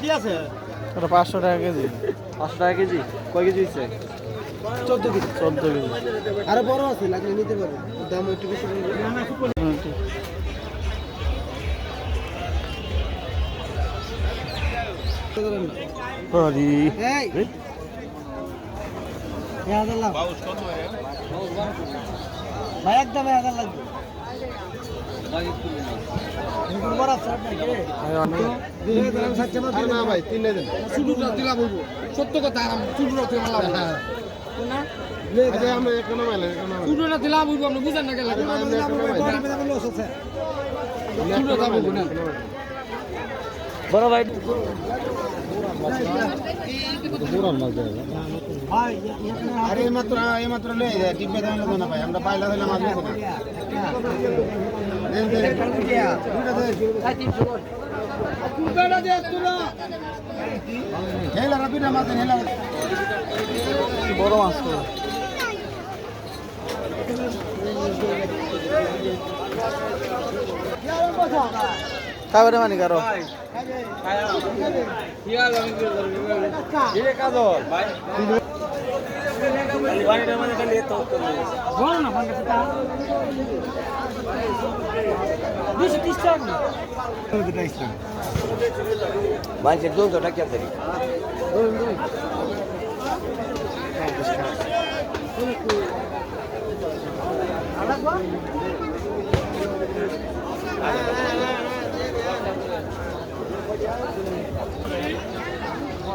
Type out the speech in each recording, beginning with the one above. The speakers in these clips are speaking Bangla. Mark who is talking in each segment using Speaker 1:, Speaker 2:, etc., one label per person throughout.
Speaker 1: ঠিক আছে?
Speaker 2: ওটা পাঁচশো টাকা কেজি।
Speaker 1: পাঁচশো টাকা কেজি? কয় কেজি হচ্ছে
Speaker 2: চোদ্দ কেজি। চোদ্দ কেজি।
Speaker 1: আরও বড় আছে লাগলে নিতে পারবে দাম একটু বেশি ভাই একদম হাজার লাগবে
Speaker 3: সত্য কথা আর চুলুটা থেকে মালা বলব
Speaker 4: আমরা এখানে মাইলে এখানে মাইলে
Speaker 3: চুলুটা দিলা বলব আপনি বুঝেন না গেলে
Speaker 2: বড় ভাই।
Speaker 4: আরে এই মাত্র এই মাত্র লয়ে যায় টিপে দেন না ভাই আমরা পাইলা দিলে মাছ নিতে না। হেলা রাবিনা মাছ হেলা
Speaker 2: বড় মাছ তো। তারপরে মানে কারও?
Speaker 1: বলো না পঞ্চাশ টাকা দুশো টাকা
Speaker 2: মানুষের দুধ টাকা দেরি বড় মাছ
Speaker 3: ওর আপনার দিবেন মাছ নেই না
Speaker 4: করতে দাও করতে দাও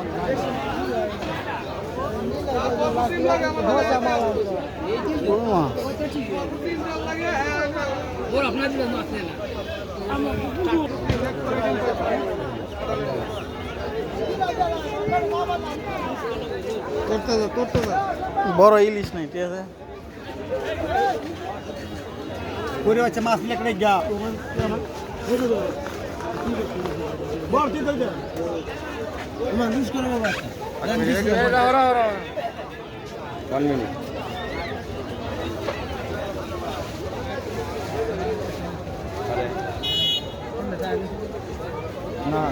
Speaker 2: বড় ইলিশ নাই ঠিক আছে?
Speaker 1: করে হচ্ছে মাছ লেখনে গা বল
Speaker 4: ওয়ান মিনিট না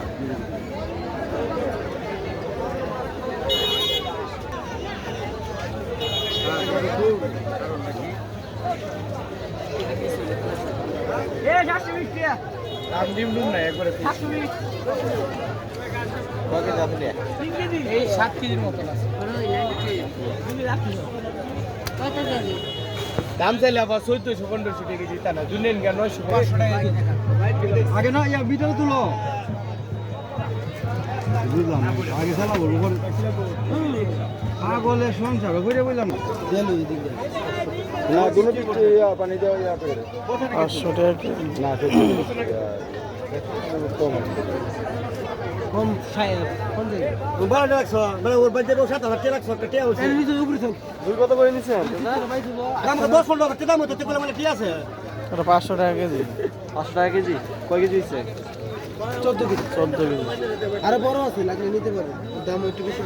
Speaker 3: ডিম ডুম নাই একবারে এই সাত কেজির মতন আছে। দাম চাইলে আবার চোদ্দশো পনেরোশো টাকা কেজি তা না দুনিয়ান নয়শো পাঁচশো টাকা
Speaker 1: আগে না ইয়া ভিতরে তুলো। বুঝলাম আগে চালা বলব আগলে সংসার করে বুঝলাম
Speaker 4: না ইয়া পানি দেওয়া
Speaker 2: পাঁচশো টাকা।
Speaker 4: না কম
Speaker 1: কম সাহেব কোন দিকে বারো টাকা একশো মানে ওর বাজেট ও সাত হাজার টাকা একশো একটা টাকা হচ্ছে উপরে থাক।
Speaker 4: দুই কত করে নিছেন
Speaker 1: আমাকে দশ পনেরো হাজার টাকা মতো তেগুলো মানে ঠিক আছে।
Speaker 2: ওটা পাঁচশো টাকা কেজি।
Speaker 1: পাঁচশো টাকা কেজি? কয় কেজি হচ্ছে চোদ্দ কেজি।
Speaker 2: চোদ্দ কেজি।
Speaker 1: আরও বড় আছে লাগলে নিতে পারবে দাম একটু বেশি।